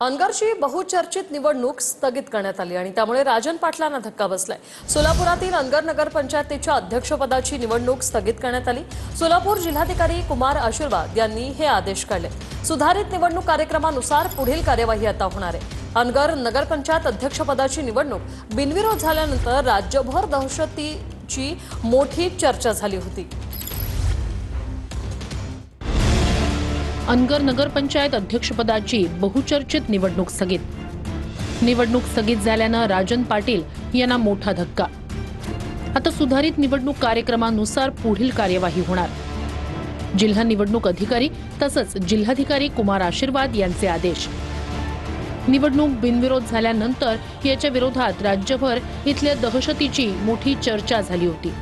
अनगरची बहुचर्चित निवडणूक स्थगित करण्यात आली आणि त्यामुळे राजन पाटलांना धक्का बसलाय. सोलापुरातील अनगर नगरपंचायतीच्या अध्यक्षपदाची निवडणूक स्थगित करण्यात आली. सोलापूर जिल्हाधिकारी कुमार आशीर्वाद यांनी हे आदेश काढले. सुधारित निवडणूक कार्यक्रमानुसार पुढील कार्यवाही आता होणार आहे. अनगर नगरपंचायत अध्यक्षपदाची निवडणूक बिनविरोध झाल्यानंतर राज्यभर दहशतीची मोठी चर्चा झाली होती. अनगर नगरपंचायत अध्यक्षपदाची बहुचर्चित निवडणूक स्थगित. निवडणूक स्थगित झाल्यानं राजन पाटील यांना मोठा धक्का. आता सुधारित निवडणूक कार्यक्रमानुसार पुढील कार्यवाही होणार. जिल्हा निवडणूक अधिकारी तसंच जिल्हाधिकारी कुमार आशीर्वाद यांचे आदेश. निवडणूक बिनविरोध झाल्यानंतर याच्या विरोधात राज्यभर इथल्या दहशतीची मोठी चर्चा झाली होती.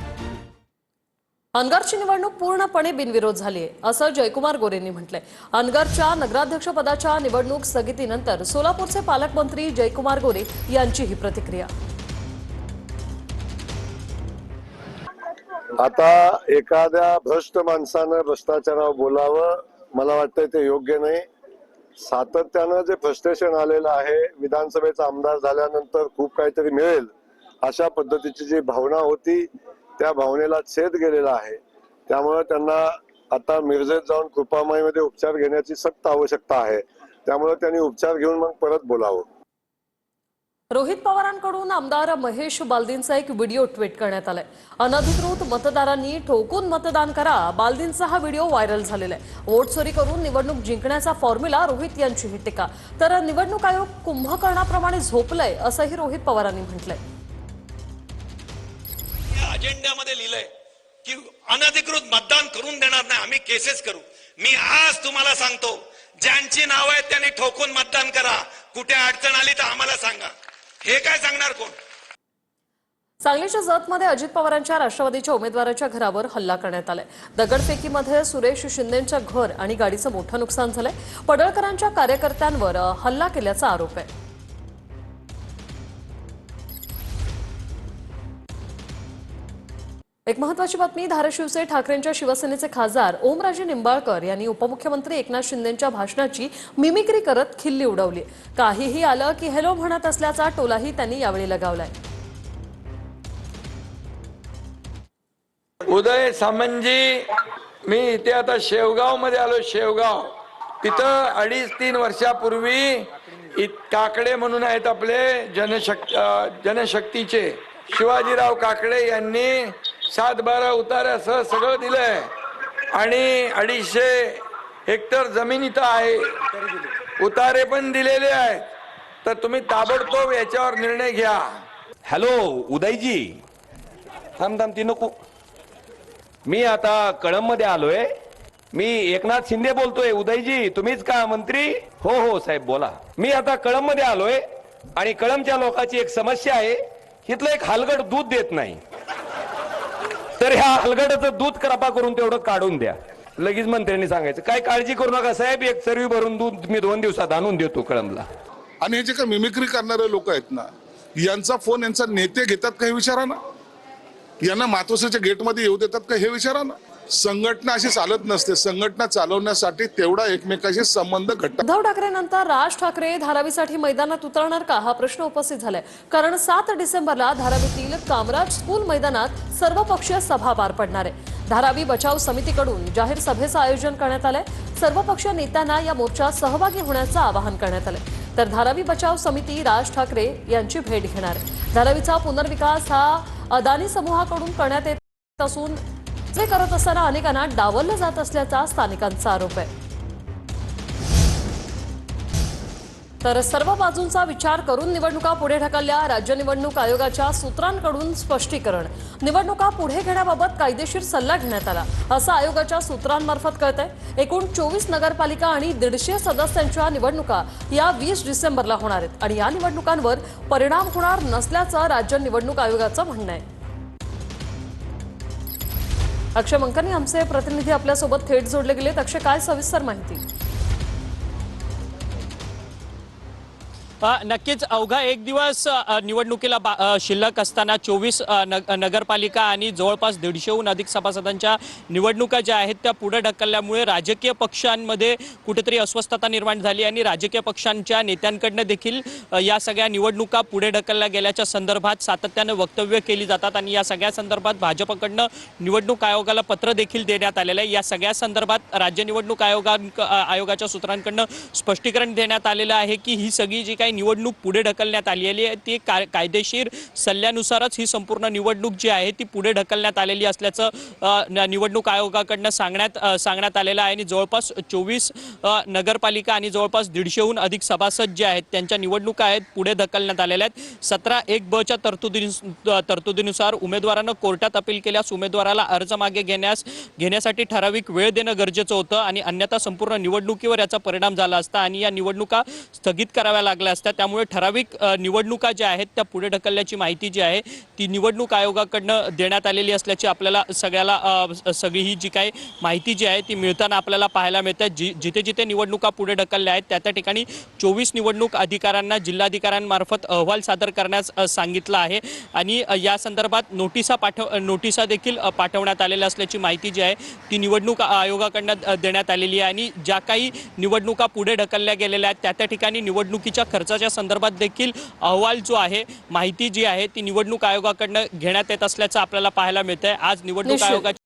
अनगरची निवडणूक पूर्णपणे बिनविरोध झाली आहे असं जयकुमार गोरेंनी म्हटलंय. अनगरच्या नगराध्यक्षपदाच्या निवडणूक स्थगितीनंतर सोलापूरचे पालकमंत्री जयकुमार गोरे यांची ही प्रतिक्रिया. आता एखाद्या भ्रष्ट माणसानं भ्रष्टाचारावर बोलावं मला वाटतं ते योग्य नाही. सातत्यानं जे फ्रस्ट्रेशन आलेलं आहे विधानसभेचा आमदार झाल्यानंतर खूप काहीतरी मिळेल अशा पद्धतीची जी भावना होती त्या भावनेला छेद गेलेला आहे. त्यामुळे त्यांना आता मिरजेत जाऊन कृपामाईमध्ये उपचार घेण्याची सक्त आवश्यकता आहे. त्यामुळे त्यांनी उपचार घेऊन मग परत बोलावं. रोहित पवारांकडून आमदार महेश बालदींचा एक व्हिडिओ ट्विट करण्यात आलाय. अनधिकृत मतदारांनी ठोकून मतदान करा बालदींचा हा व्हिडिओ व्हायरल झालेला आहे. वोट चोरी करून निवडणूक जिंकण्याचा फॉर्म्युला रोहित यांची ही टीका. तर निवडणूक आयोग कुंभकर्णाप्रमाणे झोपलंय असंही रोहित पवारांनी म्हटलंय. अजेंड्यामध्ये लिहिलंय की अनधिकृत मतदान करून देणार नाही आम्ही केसेस करू. मी आज तुम्हाला सांगतो ज्यांची नाव आहेत त्यांनी ठोकून मतदान करा. कुठे अडचण आली तर आम्हाला सांगा. हे काय सांगणार कोण? सांगलीच्या जतमध्ये अजित पवारांच्या राष्ट्रवादीच्या उमेदवाराच्या घरावर हल्ला करण्यात आलाय. दगडफेकीमध्ये सुरेश शिंदेंच्या घर आणि गाडीचं मोठं नुकसान झालंय. पडळकरांच्या कार्यकर्त्यांवर हल्ला केल्याचा आरोप आहे. एक महत्वाची बातमी धाराशिवचे ठाकरेंच्या शिवसेनेचे खासदार ओमराजे निंबाळकर यांनी उपमुख्यमंत्री एकनाथ शिंदेच्या भाषणाची मिमिक्री करत खिल्ली उडवली. काहीही आलं की हॅलो म्हणत असल्याचा टोलाही त्यांनी यावेळी लगावलाय. उदय सामंतजी मी इथे आता शेवगावमध्ये आलो शेवगाव. तिथं अडीच तीन वर्षापूर्वी काकडे म्हणून आहेत आपले जनशक् जनशक्तीचे शिवाजीराव काकडे यांनी सात बारा उतार्यासह सगळं दिलंय. आणि अडीचशे हेक्टर जमीन इथं आहे. उतारे पण दिलेले आहेत. तर तुम्ही ताबडतोब याच्यावर निर्णय घ्या. हॅलो उदयजी. थांब थांब ती नको. मी आता कळंबमध्ये आलोय. मी एकनाथ शिंदे बोलतोय. उदयजी तुम्हीच का मंत्री? हो हो साहेब बोला. मी आता कळंबमध्ये आलोय आणि कळंबच्या लोकांची एक समस्या आहे. इथलं एक हलगड दूध देत नाही. तर ह्या हलगडाचं दूध कृपा करून तेवढं काढून द्या. लगेच मंत्र्यांनी सांगायचं काय काळजी करू नका साहेब एक चरवी भरून दूध मी दोन दिवसात आणून देतो कळमला आणि हे जे काही मिमिक्री करणारे लोक आहेत ना यांचा फोन यांचा नेते घेतात का हे विचारा ना? यांना मातोश्रीच्या गेटमध्ये येऊ देतात का हे विचारा ना? संघटना अशी चालत नसते. संघटना चालवण्यासाठी तेवढा एकमेकाशी संबंध घट्ट उद्धव ठाकरेंनंतर राज ठाकरे धारावीसाठी मैदानात उतरणार का? हा प्रश्न उपस्थित झालाय. कारण सात डिसेंबरला धारावीतील कामराज स्कूल मैदानात सर्वपक्षीय सभा पार पडणार आहे. धारावी बचाव समितीकडून जाहीर सभेचं आयोजन करण्यात आलंय. सर्वपक्षीय नेत्यांना या मोर्चात सहभागी होण्याचं आवाहन करण्यात आलंय. तर धारावी बचाव समिती राज ठाकरे यांची भेट घेणार आहे. धारावीचा पुनर्विकास हा अदानी समूहाकडून करण्यात येत असून जे करत असताना अनेकांना डावललं जात असल्याचा स्थानिकांचा आरोप आहे. तर सर्व बाजूंचा विचार करून निवडणुका पुढे ढकलल्या राज्य निवडणूक आयोगाच्या सूत्रांकडून स्पष्टीकरण. निवडणुका पुढे घेण्याबाबत कायदेशीर सल्ला घेण्यात आला. असं आयोगाच्या सूत्रांमार्फत कळतंय. एकूण चोवीस नगरपालिका आणि दीडशे सदस्यांच्या निवडणुका या वीस डिसेंबरला होणार आहेत. आणि या निवडणुकांवर परिणाम होणार नसल्याचं राज्य निवडणूक आयोगाचं म्हणणं आहे. अक्षय मंकनी आमचे प्रतिनिधी आपल्यासोबत थेट जोडले गेलेत. अक्षय काय सविस्तर माहिती? नक्कीच अवघा एक दिवस निवडणुकीला बा- शिल्लक असताना चोवीस नगरपालिका आणि जवळपास दीडशेहून अधिक सभासदांच्या निवडणुका ज्या आहेत त्या पुढे ढकलल्यामुळे राजकीय पक्षांमध्ये कुठेतरी अस्वस्थता निर्माण झाली आणि राजकीय पक्षांच्या नेत्यांकडनं देखील या सगळ्या निवडणुका पुढे ढकलल्या गेल्याच्या संदर्भात सातत्यानं वक्तव्य केली जातात आणि या सगळ्या संदर्भात भाजपकडनं निवडणूक आयोगाला पत्र देखील देण्यात आलेलं आहे. या सगळ्या संदर्भात राज्य निवडणूक आयोगा आयोगाच्या सूत्रांकडनं स्पष्टीकरण देण्यात आलेलं आहे की ही सगळी जी काही निवडणूक पुढे ढकलण्यात आलेली आहे. ती का कायदेशीर सल्ल्यानुसारच ही संपूर्ण निवडणूक जी आहे ती पुढे ढकलण्यात आलेली असल्याचं निवडणूक आयोगाकडनं सांगण्यात सांगण्यात आलेलं आहे. आणि जवळपास चोवीस नगरपालिका आणि जवळपास दीडशेहून अधिक सभासद जे आहेत त्यांच्या निवडणुका आहेत पुढे ढकलण्यात आलेल्या आहेत. सतरा एक बच्या तरतुदी तरतुदीनुसार उमेदवारानं कोर्टात अपील केल्यास उमेदवाराला अर्ज मागे घेण्यास घेण्यासाठी ठराविक वेळ देणं गरजेचं होतं. आणि अन्यथा संपूर्ण निवडणुकीवर याचा परिणाम झाला असता आणि या निवडणुका स्थगित कराव्या लागल्या असतात. त्यामुळे ठराविक निवडणुका ज्या आहेत त्या पुढे ढकलल्याची माहिती जी आहे ती निवडणूक आयोगाकडनं देण्यात आलेली असल्याची आपल्याला सगळ्याला सगळी ही जी काही माहिती जी आहे ती मिळताना आपल्याला पाहायला मिळतात जी जिथे जिथे निवडणुका पुढे ढकलल्या आहेत त्या त्या ठिकाणी चोवीस निवडणूक अधिकाऱ्यांना जिल्हाधिकाऱ्यांमार्फत अहवाल सादर करण्यास सांगितलं आहे. आणि या संदर्भात नोटिसा पाठव नोटिसा देखील पाठवण्यात आलेल्या असल्याची माहिती जी आहे ती निवडणूक आयोगाकडनं देण्यात आलेली आहे. आणि ज्या काही निवडणुका पुढे ढकलल्या गेलेल्या आहेत त्या त्या ठिकाणी निवडणुकीच्या खर्चाच्या संदर्भात देखील अहवाल जो आहे माहिती जी आहे ती निवडणूक आयोगाकडनं घेण्यात येत असल्याचं आपल्याला पाहायला मिळतंय आज निवडणूक. आयोगाच्या